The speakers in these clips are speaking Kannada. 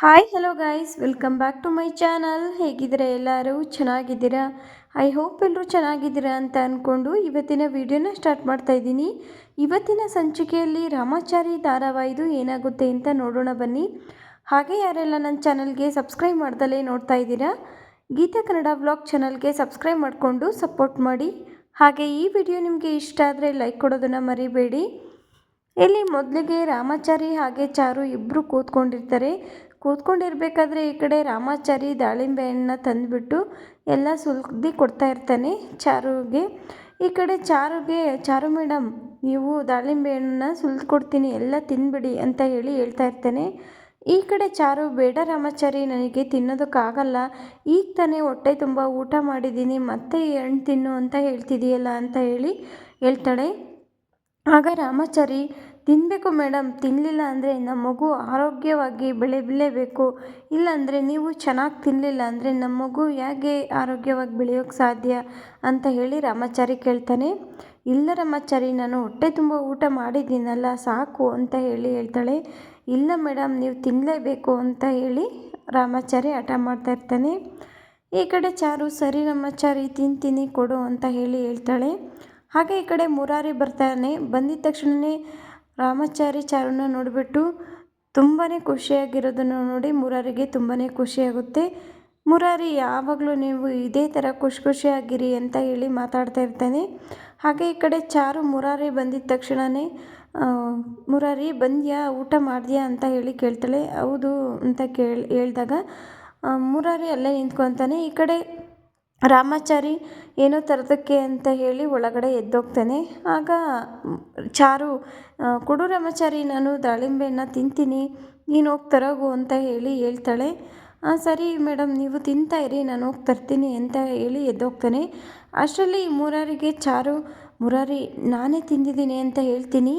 Hi hello guys welcome back to my channel ಹೇಗಿದ್ದೀರಾ ಎಲ್ಲರೂ? ಚೆನ್ನಾಗಿದ್ದೀರಾ? ಐ ಹೋಪ್ ಎಲ್ಲರೂ ಚೆನ್ನಾಗಿದ್ದೀರಾ ಅಂತ ಅಂದ್ಕೊಂಡು ಇವತ್ತಿನ ವಿಡಿಯೋನ ಸ್ಟಾರ್ಟ್ ಮಾಡ್ತಾ ಇದ್ದೀನಿ. ಇವತ್ತಿನ ಸಂಚಿಕೆಯಲ್ಲಿ ರಾಮಾಚಾರಿ ಧಾರಾವಾಹಿದು ಏನಾಗುತ್ತೆ ಅಂತ ನೋಡೋಣ ಬನ್ನಿ. ಹಾಗೆ ಯಾರೆಲ್ಲ ನನ್ನ ಚಾನಲ್ಗೆ ಸಬ್ಸ್ಕ್ರೈಬ್ ಮಾಡ್ದಲೇ ನೋಡ್ತಾ ಇದ್ದೀರಾ, ಗೀತಾ ಕನ್ನಡ ಬ್ಲಾಗ್ ಚಾನಲ್ಗೆ ಸಬ್ಸ್ಕ್ರೈಬ್ ಮಾಡಿಕೊಂಡು ಸಪೋರ್ಟ್ ಮಾಡಿ. ಹಾಗೆ ಈ ವಿಡಿಯೋ ನಿಮಗೆ ಇಷ್ಟ ಆದರೆ ಲೈಕ್ ಕೊಡೋದನ್ನು ಮರಿಬೇಡಿ. ಇಲ್ಲಿ ಮೊದಲಿಗೆ ರಾಮಾಚಾರಿ ಹಾಗೆ ಚಾರು ಇಬ್ಬರು ಕೂತ್ಕೊಂಡಿರ್ತಾರೆ ಕೂತ್ಕೊಂಡಿರ್ಬೇಕಾದ್ರೆ ಈ ಕಡೆ ರಾಮಾಚಾರಿ ದಾಳಿಂಬೆ ಹಣ್ಣನ್ನ ತಂದುಬಿಟ್ಟು ಎಲ್ಲ ಸುಲ್ದಿ ಕೊಡ್ತಾ ಇರ್ತಾನೆ ಚಾರುಗೆ. ಈ ಕಡೆ ಚಾರುಗೆ, ಚಾರು ಮೇಡಮ್ ನೀವು ದಾಳಿಂಬೆ ಹಣ್ಣನ್ನ ಸುಲ್ದು ಕೊಡ್ತೀನಿ, ಎಲ್ಲ ತಿನ್ಬಿಡಿ ಅಂತ ಹೇಳಿ ಹೇಳ್ತಾ ಇರ್ತಾನೆ. ಈ ಕಡೆ ಚಾರು, ಬೇಡ ರಾಮಾಚಾರಿ, ನನಗೆ ತಿನ್ನೋದಕ್ಕಾಗಲ್ಲ. ಈಗ ತಾನೇ ಹೊಟ್ಟೆ ತುಂಬ ಊಟ ಮಾಡಿದ್ದೀನಿ, ಮತ್ತೆ ಹಣ್ಣು ತಿನ್ನು ಅಂತ ಹೇಳ್ತಿದೆಯಲ್ಲ ಅಂತ ಹೇಳಿ ಹೇಳ್ತಾಳೆ. ಆಗ ರಾಮಾಚಾರಿ ತಿನ್ನಬೇಕು ಮೇಡಮ್. ತಿನ್ನಲಿಲ್ಲ ಅಂದರೆ ನಮ್ಮ ಮಗು ಆರೋಗ್ಯವಾಗಿ ಬೆಳೆಯಲೇಬೇಕು ಇಲ್ಲಾಂದರೆ ನೀವು ಚೆನ್ನಾಗಿ ತಿನ್ನಲಿಲ್ಲ ಅಂದರೆ ನಮ್ಮ ಮಗು ಹೇಗೆ ಆರೋಗ್ಯವಾಗಿ ಬೆಳೆಯೋಕ್ಕೆ ಸಾಧ್ಯ ಅಂತ ಹೇಳಿ ರಾಮಾಚಾರಿ ಕೇಳ್ತಾನೆ. ಇಲ್ಲ ರಾಮಾಚಾರಿ, ನಾನು ಹೊಟ್ಟೆ ತುಂಬ ಊಟ ಮಾಡಿದ್ದೀನಲ್ಲ, ಸಾಕು ಅಂತ ಹೇಳಿ ಹೇಳ್ತಾಳೆ. ಇಲ್ಲ ಮೇಡಮ್, ನೀವು ತಿನ್ನಲೇಬೇಕು ಅಂತ ಹೇಳಿ ರಾಮಾಚಾರಿ ಹಠ ಮಾಡ್ತಾ ಇರ್ತಾನೆ. ಈ ಕಡೆ ಚಾರು, ಸರಿ ರಾಮಾಚಾರಿ ತಿಂತೀನಿ ಕೊಡು ಅಂತ ಹೇಳಿ ಹೇಳ್ತಾಳೆ. ಹಾಗೆ ಈ ಕಡೆ ಮುರಾರಿ ಬರ್ತಾನೆ. ಬಂದಿದ್ದ ತಕ್ಷಣವೇ ರಾಮಾಚಾರಿ ಚಾರನ್ನು ನೋಡಿಬಿಟ್ಟು ತುಂಬಾ ಖುಷಿಯಾಗಿರೋದನ್ನು ನೋಡಿ ಮುರಾರಿಗೆ ತುಂಬಾ ಖುಷಿಯಾಗುತ್ತೆ. ಮುರಾರಿ, ಯಾವಾಗಲೂ ನೀವು ಇದೇ ಥರ ಖುಷಿ ಖುಷಿಯಾಗಿರಿ ಅಂತ ಹೇಳಿ ಮಾತಾಡ್ತಾ ಇರ್ತಾನೆ. ಹಾಗೆ ಈ ಕಡೆ ಚಾರು ಮುರಾರಿ ಬಂದಿದ್ದ ತಕ್ಷಣವೇ ಮುರಾರಿ, ಬಂದ್ಯಾ, ಊಟ ಮಾಡಿದ್ಯಾ ಅಂತ ಹೇಳಿ ಕೇಳ್ತಾಳೆ. ಹೌದು ಅಂತ ಕೇಳಿ, ಹೇಳಿದಾಗ ಮುರಾರಿ ಅಲ್ಲೇ ನಿಂತ್ಕೊತಾನೆ. ಈ ಕಡೆ ರಾಮಾಚಾರಿ ಏನೋ ತರೋದಕ್ಕೆ ಅಂತ ಹೇಳಿ ಒಳಗಡೆ ಎದ್ದೋಗ್ತಾನೆ. ಆಗ ಚಾರು ಕೊಡು ರಾಮಾಚಾರಿ, ನಾನು ದಾಳಿಂಬೆನ ತಿಂತೀನಿ. ನೀನು ಹೋಗಿ ತರೋಗು ಅಂತ ಹೇಳಿ ಹೇಳ್ತಾಳೆ. ಸರಿ ಮೇಡಮ್ ನೀವು ತಿಂತಾ ಇರಿ, ನಾನು ಹೋಗಿ ತರ್ತೀನಿ ಅಂತ ಹೇಳಿ ಎದ್ದೋಗ್ತಾನೆ. ಅಷ್ಟರಲ್ಲಿ ಮೂರಾರಿಗೆ ಚಾರು ಮುರಾರಿ, ನಾನೇ ತಿಂದಿದ್ದೀನಿ ಅಂತ ಹೇಳ್ತೀನಿ.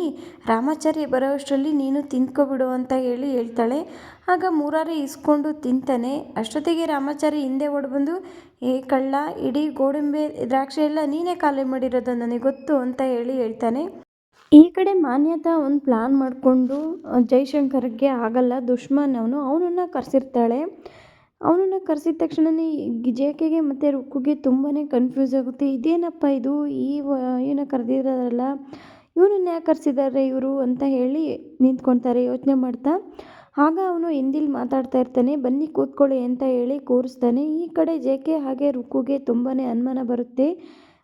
ರಾಮಾಚಾರಿ ಬರೋಷ್ಟರಲ್ಲಿ ನೀನು ತಿಂದ್ಕೊಬಿಡು ಅಂತ ಹೇಳಿ ಹೇಳ್ತಾಳೆ. ಆಗ ಮುರಾರಿ ಇಸ್ಕೊಂಡು ತಿಂತಾನೆ. ಅಷ್ಟೊತ್ತಿಗೆ ರಾಮಾಚಾರಿ ಹಿಂದೆ ಓಡ್ಬಂದು, ಏ ಕಳ್ಳ, ಇಡೀ ಗೋಡಂಬೆ ದ್ರಾಕ್ಷಿ ಎಲ್ಲ ನೀನೇ ಖಾಲಿ ಮಾಡಿರೋದು ನನಗೆ ಗೊತ್ತು ಅಂತ ಹೇಳಿ ಹೇಳ್ತಾನೆ. ಈ ಕಡೆ ಮಾನ್ಯತಾ ಒಂದು ಪ್ಲಾನ್ ಮಾಡಿಕೊಂಡು, ಜೈಶಂಕರ್ಗೆ ಆಗಲ್ಲ ದುಶ್ಮನ್ ಅವನು, ಅವನನ್ನು ಕರೆಸಿರ್ತಾಳೆ. ಅವನನ್ನು ಕರೆಸಿದ ತಕ್ಷಣನೇ ಜೆ ಮತ್ತು ರುಕ್ಕುಗೆ ತುಂಬಾ ಕನ್ಫ್ಯೂಸ್ ಆಗುತ್ತೆ. ಇದೇನಪ್ಪ ಇದು? ಈ ಏನ ಕರೆದಿದ್ದಾರಲ್ಲ ಇವನನ್ನ ಯಾಕೆ ಕರೆಸಿದ್ದಾರೆ ಇವರು ಅಂತ ಹೇಳಿ ನಿಂತ್ಕೊತಾರೆ ಯೋಚನೆ ಮಾಡ್ತಾ. ಆಗ ಅವನು ಹಿಂದಿಲ್ಲಿ ಮಾತಾಡ್ತಾ ಇರ್ತಾನೆ, ಬನ್ನಿ ಕೂತ್ಕೊಳ್ಳಿ ಅಂತ ಹೇಳಿ ಕೂರಿಸ್ತಾನೆ. ಈ ಕಡೆ ಜೆ ಕೆ ಹಾಗೆ ರುಕ್ಕುಗೆ ತುಂಬಾ ಅನುಮಾನ ಬರುತ್ತೆ.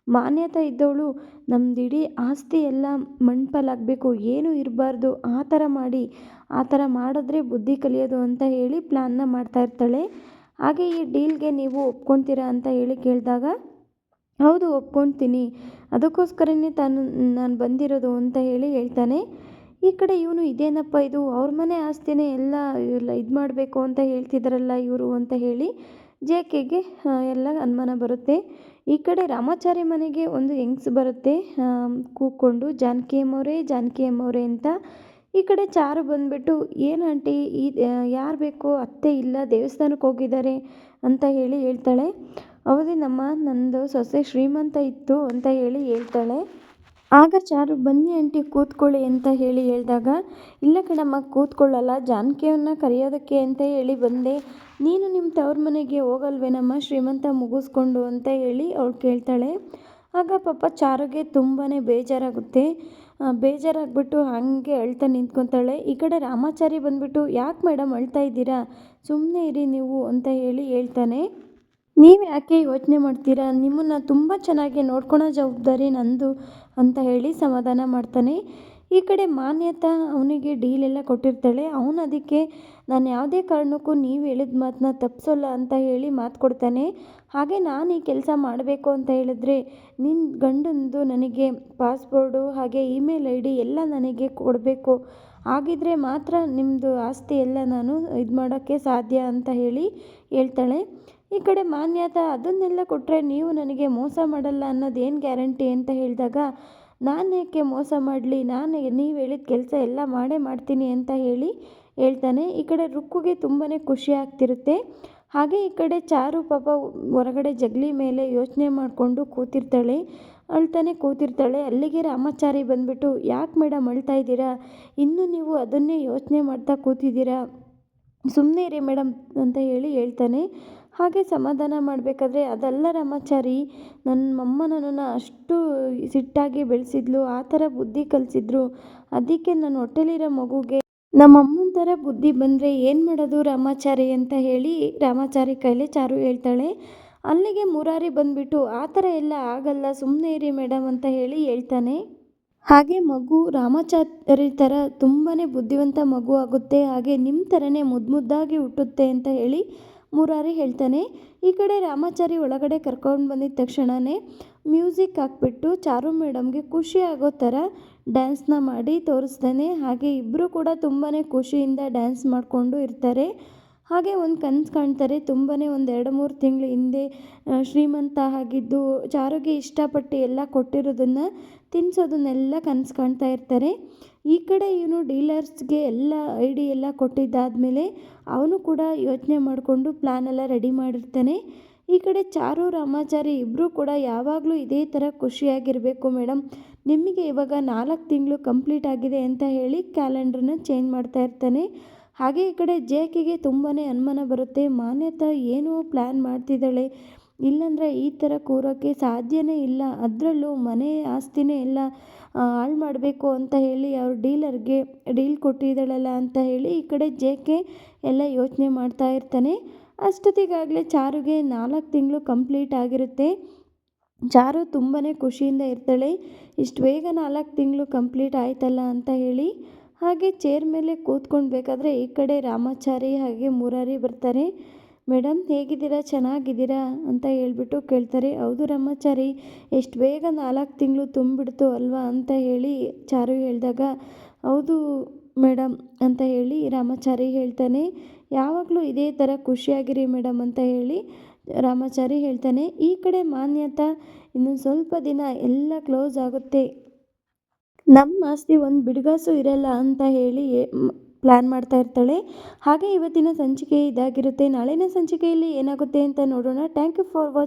ಮಾನ್ಯತೆ ಇದ್ದವಳು. ನಮ್ದು ಇಡೀ ಆಸ್ತಿ ಎಲ್ಲ ಮಣ್ಪಾಲಾಗಬೇಕು. ಏನೂ ಇರಬಾರ್ದು. ಆ ಥರ ಮಾಡಿ, ಆ ಥರ ಮಾಡಿದ್ರೆ ಬುದ್ಧಿ ಕಲಿಯೋದು ಅಂತ ಹೇಳಿ ಪ್ಲ್ಯಾನ್ನ ಮಾಡ್ತಾ ಇರ್ತಾಳೆ. ಹಾಗೆ ಈ ಡೀಲ್ಗೆ ನೀವು ಒಪ್ಕೊತೀರಾ ಅಂತ ಹೇಳಿ ಕೇಳಿದಾಗ, ಹೌದು ಒಪ್ಕೊಳ್ತೀನಿ ಅದಕ್ಕೋಸ್ಕರನೇ ತಾನು ನಾನು ಬಂದಿರೋದು ಅಂತ ಹೇಳಿ ಹೇಳ್ತಾನೆ. ಈ ಕಡೆ ಇವನು ಇದೇನಪ್ಪ ಇದು? ಅವ್ರ ಮನೆ ಆಸ್ತಿನೇ ಎಲ್ಲ ಎಲ್ಲ ಇದು ಮಾಡಬೇಕು ಅಂತ ಹೇಳ್ತಿದ್ದಾರಲ್ಲ ಇವರು ಅಂತ ಹೇಳಿ ಜೆ ಕೆಗೆ ಎಲ್ಲ ಅನುಮಾನ ಬರುತ್ತೆ. ಈ ಕಡೆ ರಾಮಾಚಾರಿ ಮನೆಗೆ ಒಂದು ಹೆಂಗ್ಸು ಬರುತ್ತೆ ಕೂಕ್ಕೊಂಡು ಜಾನಕಿ ಅಮ್ಮವ್ರೆ ಜಾನಕಿ ಅಮ್ಮವ್ರೆ ಅಂತ. ಈ ಕಡೆ ಚಾರು ಬಂದುಬಿಟ್ಟು, ಏನು ಆಂಟಿ, ಈ ಯಾರು ಬೇಕು ಅತ್ತೆ ಇಲ್ಲ ದೇವಸ್ಥಾನಕ್ಕೆ ಹೋಗಿದ್ದಾರೆ ಅಂತ ಹೇಳಿ ಹೇಳ್ತಾಳೆ. ಹೌದೇನಮ್ಮ ನಂದು ಸೊಸೆ ಶ್ರೀಮಂತ ಇತ್ತು ಅಂತ ಹೇಳಿ ಹೇಳ್ತಾಳೆ. ಆಗ ಚಾರು, ಬನ್ನಿ ಆಂಟಿ ಕೂತ್ಕೊಳ್ಳಿ ಅಂತ ಹೇಳಿ ಹೇಳಿದಾಗ, ಇಲ್ಲ ಕಣಮ್ಮ, ಕೂತ್ಕೊಳ್ಳಲ್ಲ ಜಾನಕಿಯನ್ನ ಕರೆಯೋದಕ್ಕೆ ಅಂತ ಹೇಳಿ ಬಂದೆ. ನೀನು ನಿಮ್ಮ ತವ್ರ ಮನೆಗೆ ಹೋಗಲ್ವೇನಮ್ಮ, ಶ್ರೀಮಂತ ಮುಗಿಸ್ಕೊಂಡು ಅಂತ ಹೇಳಿ ಅವಳು ಕೇಳ್ತಾಳೆ. ಆಗ ಪಾಪ ಚಾರುಗೆ ತುಂಬಾ ಬೇಜಾರಾಗುತ್ತೆ. ಬೇಜಾರಾಗ್ಬಿಟ್ಟು ಹಾಗೆ ಅಳ್ತಾ ನಿಂತ್ಕೊತಾಳೆ. ಈ ಕಡೆ ರಾಮಾಚಾರಿ ಬಂದುಬಿಟ್ಟು, ಯಾಕೆ ಮೇಡಮ್ ಅಳ್ತಾ ಇದ್ದೀರಾ? ಸುಮ್ಮನೆ ಇರಿ ನೀವು ಅಂತ ಹೇಳಿ ಹೇಳ್ತಾನೆ. ನೀವು ಯಾಕೆ ಯೋಚನೆ ಮಾಡ್ತೀರಾ? ನಿಮ್ಮನ್ನು ತುಂಬ ಚೆನ್ನಾಗಿ ನೋಡ್ಕೊಳೋ ಜವಾಬ್ದಾರಿ ನಂದು ಅಂತ ಹೇಳಿ ಸಮಾಧಾನ ಮಾಡ್ತಾನೆ. ಈ ಕಡೆ ಮಾನ್ಯತಾ ಅವನಿಗೆ ಡೀಲೆಲ್ಲ ಕೊಟ್ಟಿರ್ತಾಳೆ. ಅವನು ಅದಕ್ಕೆ ನಾನು ಯಾವುದೇ ಕಾರಣಕ್ಕೂ ನೀವು ಹೇಳಿದ ಮಾತನ್ನ ತಪ್ಪಿಸೋಲ್ಲ ಅಂತ ಹೇಳಿ ಮಾತು ಕೊಡ್ತಾನೆ. ಹಾಗೆ ನಾನು ಈ ಕೆಲಸ ಮಾಡಬೇಕು ಅಂತ ಹೇಳಿದ್ರೆ ನಿನ್ನ ಗಂಡಂದು ನನಗೆ ಪಾಸ್ಪೋರ್ಡು ಹಾಗೆ ಇಮೇಲ್ ಐ ಡಿ ಎಲ್ಲ ನನಗೆ ಕೊಡಬೇಕು. ಆಗಿದ್ದರೆ ಮಾತ್ರ ನಿಮ್ಮದು ಆಸ್ತಿ ಎಲ್ಲ ನಾನು ಇದು ಮಾಡೋಕ್ಕೆ ಸಾಧ್ಯ ಅಂತ ಹೇಳಿ ಹೇಳ್ತಾಳೆ. ಈ ಕಡೆ ಮಾನ್ಯತಾ, ಅದನ್ನೆಲ್ಲ ಕೊಟ್ಟರೆ ನೀವು ನನಗೆ ಮೋಸ ಮಾಡಲ್ಲ ಅನ್ನೋದು ಗ್ಯಾರಂಟಿ ಅಂತ ಹೇಳಿದಾಗ, ನಾನು ಯಾಕೆ ಮೋಸ ಮಾಡಲಿ? ನಾನು ನೀವು ಹೇಳಿದ ಕೆಲಸ ಎಲ್ಲ ಮಾಡೇ ಮಾಡ್ತೀನಿ ಅಂತ ಹೇಳಿ ಹೇಳ್ತಾನೆ. ಈ ಕಡೆ ರುಕ್ಕುಗೆ ತುಂಬಾ ಖುಷಿ ಆಗ್ತಿರುತ್ತೆ. ಹಾಗೆ ಈ ಕಡೆ ಚಾರು ಪಾಪ ಹೊರಗಡೆ ಜಗಲಿ ಮೇಲೆ ಯೋಚನೆ ಮಾಡಿಕೊಂಡು ಕೂತಿರ್ತಾಳೆ. ಅಳ್ತಾನೆ ಕೂತಿರ್ತಾಳೆ. ಅಲ್ಲಿಗೆ ರಾಮಾಚಾರಿ ಬಂದುಬಿಟ್ಟು, ಯಾಕೆ ಮೇಡಮ್ ಅಳ್ತಾ ಇದ್ದೀರಾ? ಇನ್ನೂ ನೀವು ಅದನ್ನೇ ಯೋಚನೆ ಮಾಡ್ತಾ ಕೂತಿದ್ದೀರಾ? ಸುಮ್ಮನೆ ಇರಿ ಮೇಡಮ್ ಅಂತ ಹೇಳಿ ಹೇಳ್ತಾನೆ. ಹಾಗೆ ಸಮಾಧಾನ ಮಾಡಬೇಕಾದ್ರೆ ಅದಲ್ಲ ರಾಮಾಚಾರಿ ನನ್ನ ಅಮ್ಮ ನನ್ನನ್ನು ಅಷ್ಟು ಸಿಟ್ಟಾಗಿ ಬೆಳೆಸಿದ್ಲು, ಆ ಥರ ಬುದ್ಧಿ ಕಲಿಸಿದ್ರು. ಅದಕ್ಕೆ ನನ್ನ ಹೊಟ್ಟೆಲಿರೋ ಮಗುಗೆ ನಮ್ಮಮ್ಮನ ಥರ ಬುದ್ಧಿ ಬಂದರೆ ಏನು ಮಾಡೋದು ರಾಮಾಚಾರಿ ಅಂತ ಹೇಳಿ ರಾಮಾಚಾರಿ ಕೈಲೇ ಚಾರು ಹೇಳ್ತಾಳೆ. ಅಲ್ಲಿಗೆ ಮುರಾರಿ ಬಂದುಬಿಟ್ಟು, ಆ ಥರ ಎಲ್ಲ ಆಗಲ್ಲ ಸುಮ್ಮನೆ ಇರಿ ಮೇಡಮ್ ಅಂತ ಹೇಳಿ ಹೇಳ್ತಾನೆ. ಹಾಗೆ ಮಗು ರಾಮಾಚಾರಿ ಥರ ತುಂಬಾ ಬುದ್ಧಿವಂತ ಮಗು ಆಗುತ್ತೆ. ಹಾಗೆ ನಿಮ್ಮ ಥರನೇ ಮುದ್ದು ಮುದ್ದಾಗಿ ಹುಟ್ಟುತ್ತೆ ಅಂತ ಹೇಳಿ ಮುರಾರಿ ಹೇಳ್ತಾನೆ, ಈ ಕಡೆ ರಾಮಾಚಾರಿ ಒಳಗಡೆ ಕರ್ಕೊಂಡು ಬಂದಿದ್ದ ತಕ್ಷಣವೇ ಮ್ಯೂಸಿಕ್ ಹಾಕ್ಬಿಟ್ಟು ಚಾರು ಮೇಡಮ್ಗೆ ಖುಷಿ ಆಗೋ ಥರ ಡ್ಯಾನ್ಸ್ನ ಮಾಡಿ ತೋರಿಸ್ತಾನೆ. ಹಾಗೆ ಇಬ್ಬರು ಕೂಡ ತುಂಬಾ ಖುಷಿಯಿಂದ ಡ್ಯಾನ್ಸ್ ಮಾಡಿಕೊಂಡು ಇರ್ತಾರೆ. ಹಾಗೆ ಒಂದು ಕನಸು ಕಾಣ್ತಾರೆ ತುಂಬಾ ಒಂದು ಎರಡು ಮೂರು ತಿಂಗಳ ಹಿಂದೆ ಶ್ರೀಮಂತ ಆಗಿದ್ದು, ಚಾರುಗೆ ಇಷ್ಟಪಟ್ಟು ಎಲ್ಲ ಕೊಟ್ಟಿರೋದನ್ನು ತಿನ್ನಿಸೋದನ್ನೆಲ್ಲ ಕನಸು ಕಾಣ್ತಾ ಇರ್ತಾರೆ. ಈ ಕಡೆ ಇವನು ಡೀಲರ್ಸ್ಗೆ ಎಲ್ಲ ಐಡಿ ಎಲ್ಲ ಕೊಟ್ಟಿದ್ದಾದಮೇಲೆ ಅವನು ಕೂಡ ಯೋಚನೆ ಮಾಡಿಕೊಂಡು ಪ್ಲ್ಯಾನ್ ಎಲ್ಲ ರೆಡಿ ಮಾಡಿರ್ತಾನೆ. ಈ ಕಡೆ ಚಾರು, ರಾಮಾಚಾರಿ ಇಬ್ಬರೂ ಕೂಡ ಯಾವಾಗಲೂ ಇದೇ ಥರ ಖುಷಿಯಾಗಿರಬೇಕು ಮೇಡಮ್. ನಿಮಗೆ ಇವಾಗ ನಾಲ್ಕು ತಿಂಗಳು ಕಂಪ್ಲೀಟ್ ಆಗಿದೆ ಅಂತ ಹೇಳಿ ಕ್ಯಾಲೆಂಡ್ರನ್ನ ಚೇಂಜ್ ಮಾಡ್ತಾ ಇರ್ತಾನೆ. ಹಾಗೆ ಈ ಕಡೆ ಜೇಕಿಗೆ ತುಂಬಾ ಅನುಮಾನ ಬರುತ್ತೆ. ಮಾನ್ಯತಾ ಏನೋ ಪ್ಲ್ಯಾನ್ ಮಾಡ್ತಿದ್ದಾಳೆ. ಇಲ್ಲಾಂದರೆ ಈ ಥರ ಕೂರೋಕ್ಕೆ ಸಾಧ್ಯವೇ ಇಲ್ಲ. ಅದರಲ್ಲೂ ಮನೆ ಆಸ್ತಿನೇ ಎಲ್ಲ ಹಾಳು ಮಾಡಬೇಕು ಅಂತ ಹೇಳಿ ಅವ್ರ ಡೀಲರ್ಗೆ ಡೀಲ್ ಕೊಟ್ಟಿದ್ದಾಳಲ್ಲ ಅಂತ ಹೇಳಿ ಈ ಕಡೆ ಜೆ ಕೆ ಎಲ್ಲ ಯೋಚನೆ ಮಾಡ್ತಾ ಇರ್ತಾನೆ. ಅಷ್ಟೊತ್ತಿಗಾಗಲೇ ಚಾರುಗೆ ನಾಲ್ಕು ತಿಂಗಳು ಕಂಪ್ಲೀಟ್ ಆಗಿರುತ್ತೆ. ಚಾರು ತುಂಬಾ ಖುಷಿಯಿಂದ ಇರ್ತಾಳೆ. ಇಷ್ಟು ಬೇಗ ನಾಲ್ಕು ತಿಂಗಳು ಕಂಪ್ಲೀಟ್ ಆಯ್ತಲ್ಲ ಅಂತ ಹೇಳಿ ಹಾಗೆ ಚೇರ್ ಮೇಲೆ ಕೂತ್ಕೊಳ್ಬೇಕಾದ್ರೆ ಈ ಕಡೆ ರಾಮಾಚಾರಿ ಹಾಗೆ ಮುರಾರಿ ಬರ್ತಾರೆ. ಮೇಡಮ್ ಹೇಗಿದ್ದೀರಾ? ಚೆನ್ನಾಗಿದ್ದೀರಾ? ಅಂತ ಹೇಳ್ಬಿಟ್ಟು ಕೇಳ್ತಾರೆ. ಹೌದು ರಾಮಾಚಾರಿ ಎಷ್ಟು ಬೇಗ ನಾಲ್ಕು ತಿಂಗಳು ತುಂಬಿಡ್ತು ಅಲ್ವಾ? ಅಂತ ಹೇಳಿ ಚಾರು ಹೇಳಿದಾಗ, ಹೌದು ಮೇಡಮ್ ಅಂತ ಹೇಳಿ ರಾಮಾಚಾರಿ ಹೇಳ್ತಾನೆ. ಯಾವಾಗಲೂ ಇದೇ ಥರ ಖುಷಿಯಾಗಿರಿ ಮೇಡಮ್ ಅಂತ ಹೇಳಿ ರಾಮಾಚಾರಿ ಹೇಳ್ತಾನೆ. ಈ ಕಡೆ ಮಾನ್ಯತಾ, ಇನ್ನೊಂದು ಸ್ವಲ್ಪ ದಿನ ಎಲ್ಲ ಕ್ಲೋಸ್ ಆಗುತ್ತೆ. ನಮ್ಮ ಆಸ್ತಿ ಒಂದು ಬಿಡುಗಾಸು ಇರಲ್ಲ, ಅಂತ ಹೇಳಿ ಪ್ಲ್ಯಾನ್ ಮಾಡ್ತಾ ಇರ್ತಾಳೆ. ಹಾಗೆ ಇವತ್ತಿನ ಸಂಚಿಕೆ ಇದಾಗಿರುತ್ತೆ. ನಾಳಿನ ಸಂಚಿಕೆಯಲ್ಲಿ ಏನಾಗುತ್ತೆ ಅಂತ ನೋಡೋಣ. Thank you for watch